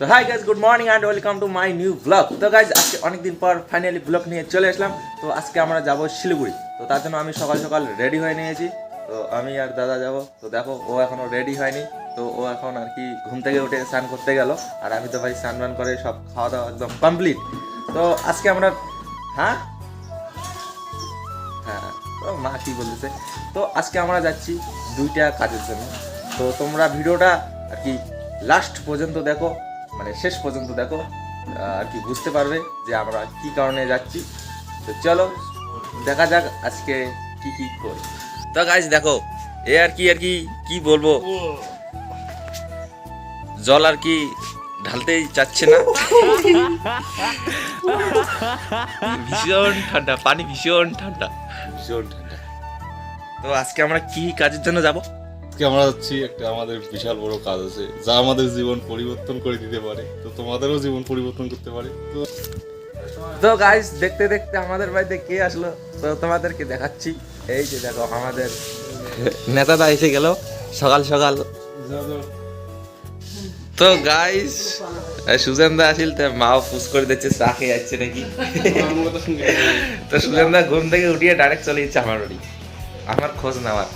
তো hi guys good morning and welcome to my new blog তো guys আজকে অনেকদিন পর ফাইনালি ব্লগ নিয়ে চলে আসলাম। তো আজকে আমরা যাব শিলিগুড়ি। তো তার জন্য আমি সকাল সকাল রেডি হয়ে নিয়েছি। তো আমি আর দাদা যাব। তো দেখো, ও এখনও রেডি হয়নি। তো ও এখন আর কি ঘুম থেকে উঠে স্নান করতে গেল। আর আমি তো ভাই স্নান টান করে সব খাওয়া দাওয়া একদম কমপ্লিট তো আজকে আমরা হ্যাঁ? হ্যাঁ তো মা কি বলতেছে? তো আজকে আমরা যাচ্ছি দুইটা কাজের জন্য। তো তোমরা ভিডিওটা আর কি লাস্ট পর্যন্ত দেখো। মানে শেষ পর্যন্ত দেখো আর কি বুঝতে পারবে যে আমরা কি কারণে যাচ্ছি। তো চলো দেখা যাক আজকে কি কি করি। তো গাইজ দেখো এ আর কি আর কি কি বলব? জল আর কি ঢালতেই চাচ্ছে না। ভীষণ ঠান্ডা পানি ভীষণ ঠান্ডা। ভীষণ ঠান্ডা। তো আজকে আমরা কি কাজের জন্য যাব? আজকে আমরা যাচ্ছি একটা আমাদের বিশাল বড় কাজ আছে যা আমাদের জীবন পরিবর্তন করে দিতে পারে। তো তোমাদেরও জীবন পরিবর্তন করতে পারে। তো তো গাইস দেখতে দেখতে আমাদের বাড়িতে কে আসলো? তো তোমাদেরকে দেখাচ্ছি। এই যে দেখো আমাদের নেতাদা এসে গেল সকাল সকাল। তো গাইস সুজেন দা আসিল তো মাও পুস করে দিচ্ছে চা খেয়ে যাচ্ছে নাকি? তো সুজেন দা ঘুম থেকে উঠিয়ে ডাইরেক্ট চলে যাচ্ছে আমার বাড়ি। আমার খোঁজ নেওয়ার।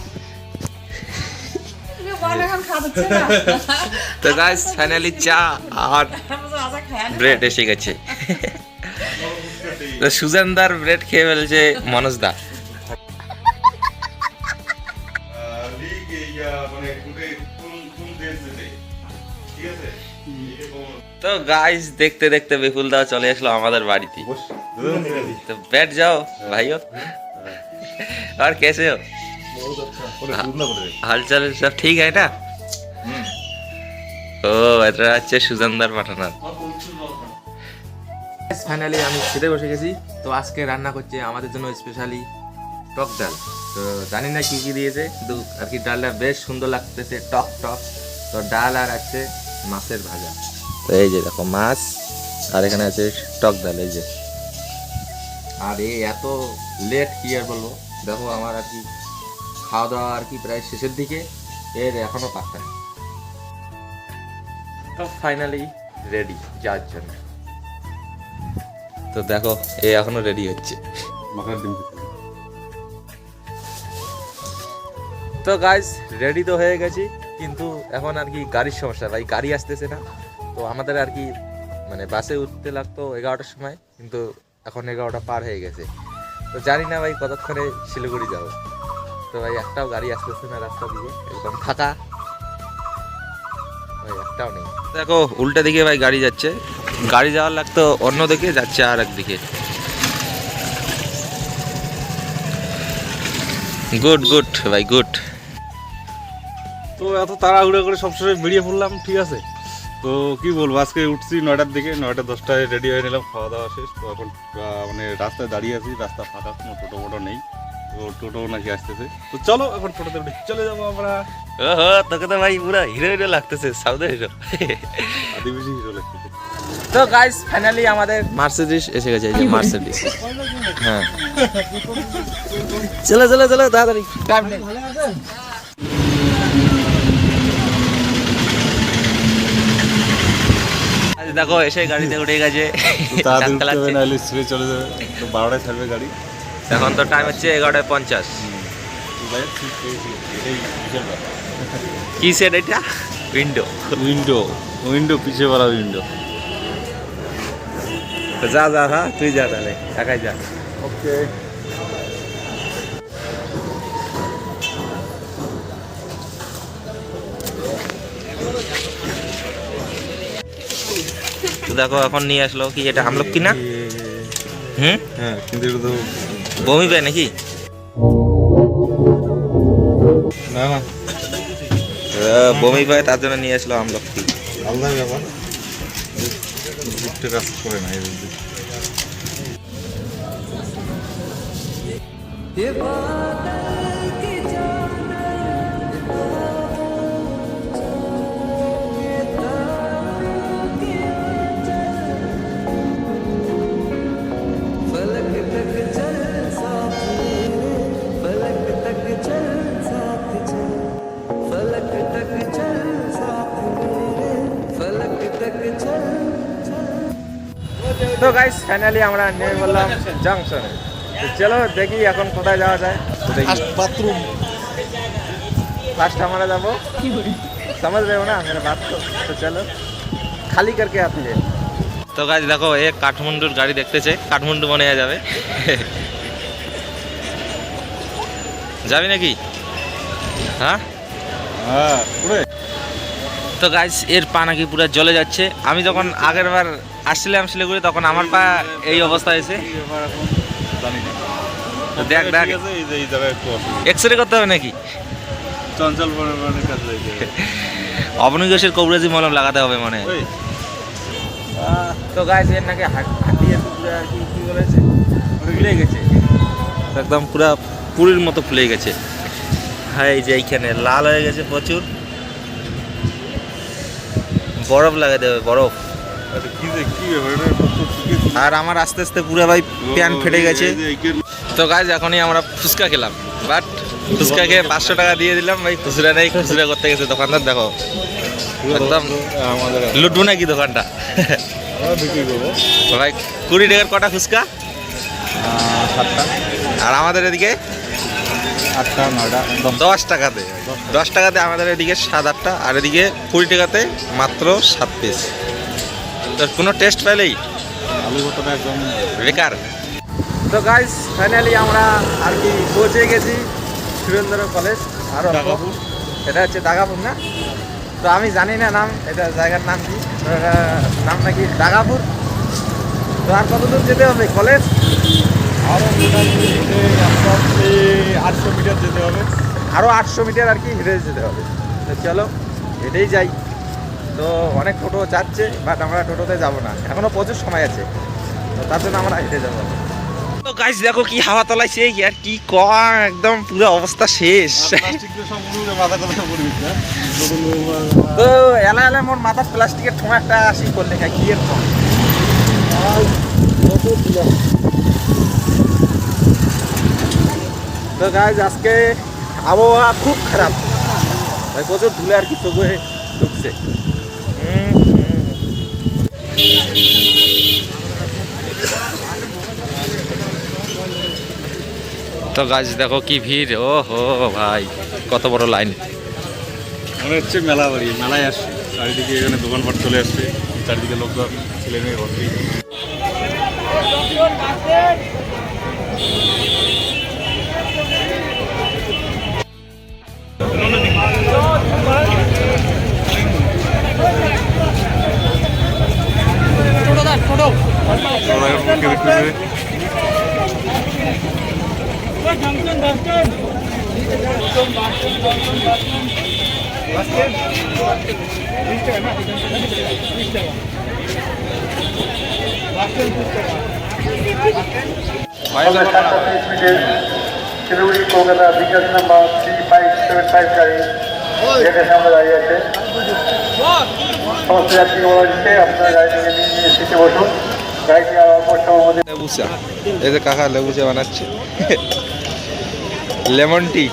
তো গাইস ফাইনালি চা আর ব্রেড এসে গেছে। সুজানদার ব্রেড খেয়ে ফেলছে দা তো গাইস দেখতে দেখতে বিপুল দা চলে আসলো আমাদের বাড়িতে। তো ব্যাট যাও ভাইও। আর কেসে হ্যাঁ হালচাল সব ঠিক হয় না? ও এটা হচ্ছে সুজানদার পাঠানার ফাইনালি আমি খেতে বসে গেছি। তো আজকে রান্না করছে আমাদের জন্য স্পেশালি টক ডাল। তো জানি না কী কী দিয়েছে কিন্তু আর কি ডালটা বেশ সুন্দর লাগতেছে টক টক। তো ডাল আর আছে মাছের ভাজা। তো এই যে দেখো মাছ আর এখানে আছে টক ডাল এই যে। আর এই এত লেট কি আর বলব? দেখো আমার আর কি খাওয়া দাওয়া আর কি প্রায় শেষের দিকে এর এখনও পাত্তা নেই। তো ফাইনালি রেডি যাওয়ার জন্য। তো দেখো এ এখনও রেডি হচ্ছে। তো গাইজ রেডি তো হয়ে গেছি কিন্তু এখন আর কি গাড়ির সমস্যা। ভাই গাড়ি আসতেছে না। তো আমাদের আর কি মানে বাসে উঠতে লাগতো এগারোটার সময় কিন্তু এখন এগারোটা পার হয়ে গেছে। তো জানি না ভাই কতক্ষণে শিলিগুড়ি যাব। তো ভাই একটাও গাড়ি আসতেছে না রাস্তা দিয়ে একদম ফাঁকা। ভাই একটাও নেই। দেখো উল্টা দিকে ভাই গাড়ি যাচ্ছে। গাড়ি যাওয়ার লাগতো অন্য দিকে যাচ্ছে আর একদিকে। গুড গুড ভাই গুড। তো এত তাড়াহুড়ো করে সবসময় বেরিয়ে পড়লাম ঠিক আছে? তো কি বলব আজকে উঠছি নয়টার দিকে নয়টা দশটায় রেডি হয়ে নিলাম খাওয়া দাওয়া শেষ। তো এখন মানে রাস্তায় দাঁড়িয়ে আছি রাস্তা ফাঁকা কোনো টোটো মোটো নেই। তো টোটো নাকি আসতেছে। তো চলো এখন টোটোতে উঠে। চলে যাব আমরা। ওহো তোকে তো ভাই পুরো হিরো হিরো লাগতেছে হিরো আদিবাসী হিরো লাগতেছে। তো গাইস ফাইনালি আমাদের মার্সিডিস এসে গেছে এই যে মার্সিডিস হ্যাঁ। চলো চলো চলো তাড়াতাড়ি। টাইম নেই আজ দেখো এসে গাড়িতে উঠে গেছে। তাড়াতাড়ি চলে যাবে। তো বারোটায় ছাড়বে গাড়ি। এখন তো টাইম হচ্ছে এগারোটায় পঞ্চাশ। কি সেট এটা? উইন্ডো উইন্ডো উইন্ডো পিছিয়ে পড়া উইন্ডো যা যা হ্যাঁ তুই যা তাহলে একাই যা। ওকে দেখো এখন নিয়ে আসলো কি এটা আমলক কি না হুম? হ্যাঁ কিন্তু এটা তো বমি পায় নাকি? না না। বমি পায় তার জন্য নিয়ে আসলো আমলকি। আলাদা ব্যাপার। কাজ করে না এই গাইস ফাইনালি আমরা নেমে বললাম জাংশনে তো চলো দেখি এখন কোথায় যাওয়া যায় তো দেখি বাথরুম फास्ट हमारा जाबो समझ रहे हो ना मेरा बात को तो चलो খালি करके आती है তো গাছ দেখো এ কাঠমান্ডুর গাড়ি দেখতেছে কাঠমান্ডু মনে হয় যাবে যাবি নাকি হ্যাঁ হ্যাঁ পুরে তো গাছ এর পা নাকি পুরো জ্বলে যাচ্ছে আমি যখন আগের বার আসছিলাম শিলিগুড়ি তখন আমার পা এই অবস্থা হয়েছে। এবার এখন জানি না তো দেখ দেখ। এক্স রে করতে হবে নাকি? চঞ্চল যাইতে অবনিগোষের কবরেজি মলম লাগাতে হবে মনে তো গাছ এর নাকি হাঁটিয়ে পুরো আর কি কি বলেছে? ফুলে গেছে। একদম পুরা পুরীর মতো ফুলে গেছে। হ্যাঁ এই যে এইখানে লাল হয়ে গেছে প্রচুর। বরফ লাগাতে হবে বরফ। আরে আমার আস্তে আস্তে পুরো ভাই প্যান ফেটে গেছে। তো গাছ এখনই আমরা ফুচকা খেলাম। বাট ফুচকা খেয়ে পাঁচশো টাকা দিয়ে দিলাম ভাই। খুচরা নেই খুচরা করতে গেছে। দোকানদার দেখো। একদম আমাদের লুটবো নাকি দোকানটা? ভাই কুড়ি টাকার কটা ফুচকা? সাতটা। আর আমাদের এদিকে? আটটা দশ টাকাতে। দশ টাকাতে আমাদের এদিকে সাত আটটা। আর এদিকে কুড়ি টাকাতে মাত্র সাত পিস তোর কোনো টেস্ট পেলেই? আলু ভর্তাটা একদম বেকার তো গাইস ফাইনালি আমরা আর কি পৌঁছে গেছি সুরেন্দ্র কলেজ আর। এটা হচ্ছে দাগাপুর না? তো আমি জানি না নাম এটা জায়গার নাম কি? নাম নাকি দাগাপুর। তো আর কত দূর যেতে হবে কলেজ আরও মোটামুটি আটশো মিটার যেতে হবে। আরও আটশো মিটার আর কি হেঁটে যেতে হবে। তো চলো হেঁটেই যাই। তো অনেক টোটো যাচ্ছে বাট আমরা টোটোতে যাব না। এখনও প্রচুর সময় আছে। তো তার জন্য আমরা হেঁটে যাব। তো গাইস দেখো কি হাওয়া আর কি কম একদম পুরো অবস্থা শেষ। না তো এলা এলা মোর মাথার প্লাস্টিকের ঠোঁয়া একটা আসি করলে খাই কি এর ঠোঁয়া তো গাইজ আজকে আবহাওয়া খুব খারাপ। ভাই প্রচুর ধুলে আর কি চোখে ঢুকছে। তো গাছ দেখো কি ভিড়। ও হো ভাই, কত বড় লাইন মনে হচ্ছে মেলা বাড়ি, মেলায় আসছে। চারিদিকে এখানে দোকানপাট চলে আসছে। চারিদিকে লোকজন, ছেলে মেয়ে ভর্তি সবাই মুখে Siliguri Kolkata Bikash number three five seven five গাড়ি গেটের সামনে দাঁড়িয়ে আছে সমস্ত যাত্রী হচ্ছে আপনার গাড়ি থেকে নিয়ে সিটে বসুন। গাড়িটি আর অল্প সময়ের মধ্যে লেবু চা এই যে কাকা লেবু চা বানাচ্ছে। Lemon tea.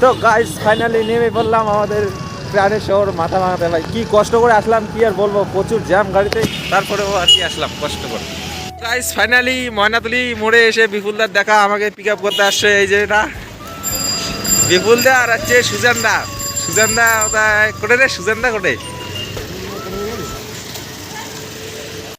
তো গাইস ফাইনালি নেমে পড়লাম আমাদের প্রাণের শহর, মাথা মাথাতে ভাই। কি কষ্ট করে আসলাম, কি আর বলব, প্রচুর জ্যাম গাড়িতে। তারপরেও আর কি আসলাম, কষ্ট করে। গাইস ফাইনালি ময়নাতলি মোড়ে এসে বিপুলদার দেখা, আমাকে পিক আপ করতে আসছে, এই যে এটা। বিপুলদা আর হচ্ছে সুজানদা। সুজানদা কোটে রে, সুজানদা কোটে?